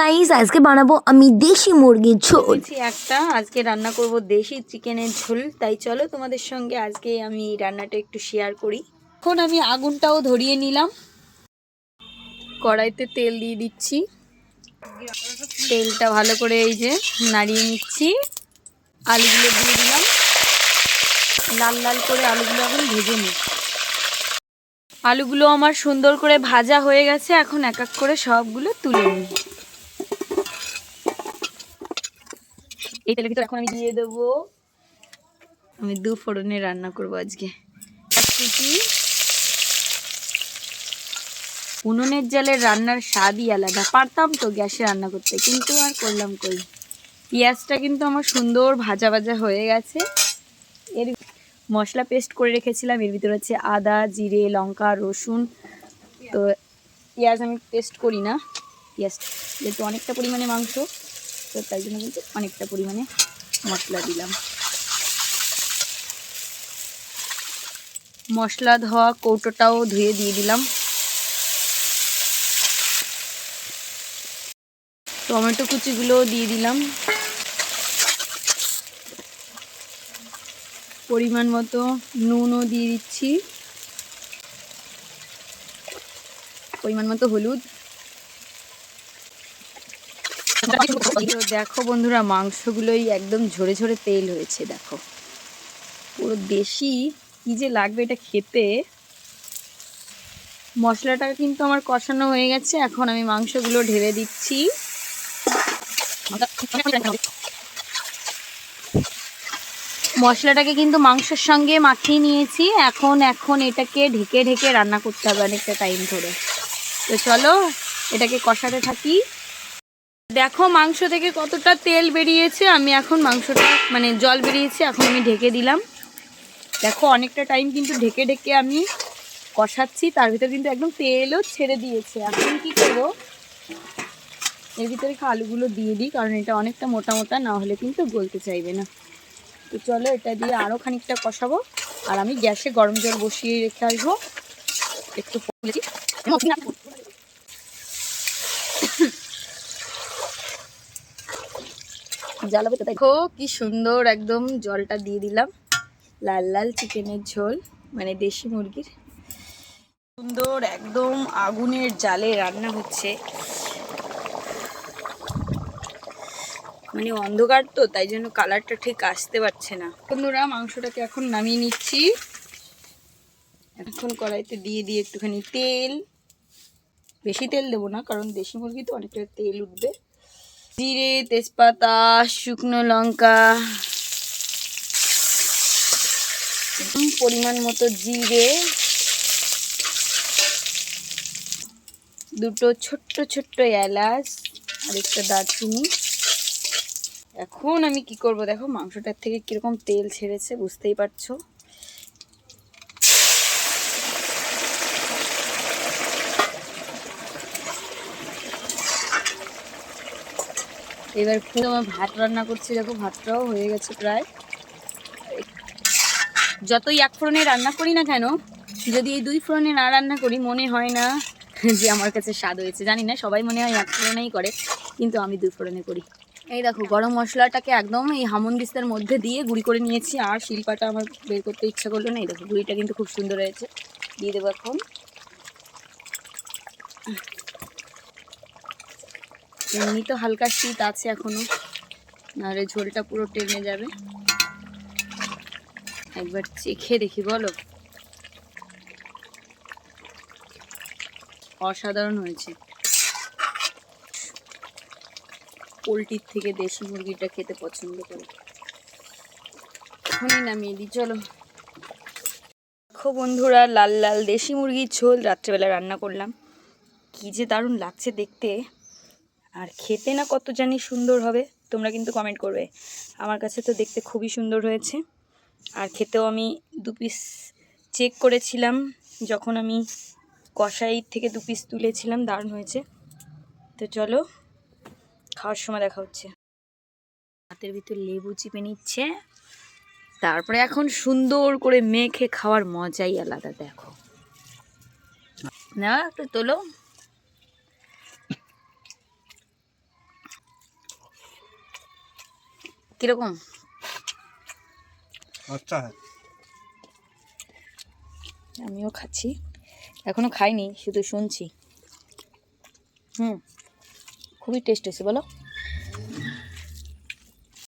Guys আজকে বানাবো আমি দেশি মুরগির ঝোল। একটা, আজকে রান্না করব দেশি চিকেনের ঝোল। তাই চলো তোমাদের সঙ্গে আজকে আমি রান্নাটা একটু শেয়ার করি। এখন আমি আগুনটাও ধরিয়ে নিলাম। কড়াইতে তেল দিয়ে দিচ্ছি। তেলটা ভালো করে এই যে নাড়িয়ে নিচ্ছি। আলুগুলো দিয়ে দিলাম। লাল লাল করে আলুগুলো এখন ভেজে নিই। আলুগুলো আমার সুন্দর করে ভাজা হয়ে গেছে। এখন এক এক করে সবগুলো তুলে নিই। এই তেলের ভিতর এখন আমি দিয়ে দেবো। আমি দু ফোড়নে রান্না করব আজকে। উনুনের জলের রান্নার স্বাদই আলাদা। পারতাম তো গ্যাসে রান্না করতে, কিন্তু আর করলাম কই? পেঁয়াজটা কিন্তু আমার সুন্দর ভাজা ভাজা হয়ে গেছে। এর মশলা পেস্ট করে রেখেছিলাম। এর ভিতরে হচ্ছে আদা, জিরে, লঙ্কা, রসুন। তো পেঁয়াজ আমি পেস্ট করি না। পেঁয়াজ যেহেতু অনেকটা পরিমাণে মাংস। তো তাই জন্য কিন্তু অনেকটা পরিমাণে মশলা দিলাম। মশলা ধোয়া কৌটোটাও ধুয়ে দিয়ে দিলাম। টমেটো কুচিগুলোও দিয়ে দিলাম। পরিমাণ মতো নুনও দিয়ে দিচ্ছি। পরিমাণ মতো হলুদ। দেখো বন্ধুরা, মাংসগুলোই একদম ঝরে ঝরে তেল হয়েছে, দেখো। পুরো দেশি, কি যে লাগবে এটা খেতে। মশলাটা কিন্তু আমার কষানো হয়ে গেছে, এখন আমি মাংসগুলো ঢেলে দিচ্ছি। মশলাটাকে কিন্তু মাংসের সঙ্গে মাখিয়ে নিয়েছি, এখন এখন এটাকে ঢেকে ঢেকে রান্না করতে হবে অনেকটা টাইম ধরে। তো চলো, এটাকে কষাতে থাকি। দেখো মাংস থেকে কতটা তেল বেরিয়েছে, আমি এখন মাংসটা মানে জল বেরিয়েছে, এখন আমি ঢেকে দিলাম। দেখো অনেকটা টাইম কিন্তু ঢেকে ঢেকে আমি কষাচ্ছি, তার ভিতরে কিন্তু একদম তেলও ছেড়ে দিয়েছে। এখন কি করব? এর ভিতরে আলুগুলো দিয়ে দিই, কারণ এটা অনেকটা মোটা মোটা, না হলে কিন্তু গলতে চাইবে না। তো চলো এটা দিয়ে আরও খানিকটা কষাবো, আর আমি গ্যাসে গরম জল বসিয়ে রেখে আসব। একটু জ্বালাবে তো দেখো কি সুন্দর একদম জলটা দিয়ে দিলাম। লাল লাল চিকেনের ঝোল মানে দেশি মুরগির। সুন্দর একদম আগুনের জালে রান্না হচ্ছে। মানে অন্ধকার তো, তাই জন্য কালারটা ঠিক আসতে পারছে না। বন্ধুরা, মাংসটাকে এখন নামিয়ে নিচ্ছি। এখন কড়াইতে দিয়ে দিয়ে একটুখানি তেল। বেশি তেল দেবো না, কারণ দেশি মুরগি তো অনেকটা তেল উঠবে। জিরে, তেজপাতা, শুকনো লঙ্কা পরিমাণ মতো জিরে, দুটো ছোট্ট ছোট্ট এলাচ, আর একটা দারচিনি। এখন আমি কি করব? দেখো, মাংসটার থেকে কীরকম তেল ছেড়েছে, বুঝতেই পারছ? এবার খুব আমার ভাত রান্না করছি, দেখো ভাতটাও হয়ে গেছে প্রায়। যতই এক ফোড়নে রান্না করি না কেন, যদি এই দুই ফোড়নে না রান্না করি, মনে হয় না যে আমার কাছে স্বাদ হয়েছে। জানি না, সবাই মনে হয় এক ফোড়নেই করে, কিন্তু আমি দুই ফোড়নে করি। এই দেখো, গরম মশলাটাকে একদম এই হামন দিস্তার মধ্যে দিয়ে গুঁড়ি করে নিয়েছি, আর শিল্পাটা আমার বের করতে ইচ্ছা করল না। এই দেখো, গুঁড়িটা কিন্তু খুব সুন্দর হয়েছে। দিয়ে দেবো এখন। এমনি তো হালকা শীত আছে এখনও। নাহলে ঝোলটা পুরো টেনে যাবে। একবার চেখে দেখি, বলো। অসাধারণ হয়েছে। পোলট্রির থেকে দেশি মুরগিটা খেতে পছন্দ করে। এখনই নামিয়ে দিই, চলো। দেখো বন্ধুরা, লাল লাল দেশি মুরগির ঝোল। রাত্রেবেলা রান্না করলাম। কি যে দারুণ লাগছে দেখতে। আর খেতে না কত জানি সুন্দর হবে, তোমরা কিন্তু কমেন্ট করবে। আমার কাছে তো দেখতে খুবই সুন্দর হয়েছে। আর খেতেও আমি দু পিস চেক করেছিলাম, যখন আমি কষাই থেকে দু পিস তুলেছিলাম, দারুণ হয়েছে। তো চলো, খাওয়ার সময় দেখা হচ্ছে। হাতের ভিতর লেবু চিপে নিচ্ছে। তারপরে এখন সুন্দর করে মেখে খাওয়ার মজাই আলাদা, দেখো। না একটু তোলো। কীরকম? আচ্ছা হ্যাঁ। আমিও খাচ্ছি। এখনও খাইনি শুধু শুনছি। হুম খুবই টেস্ট হয়েছে বলো।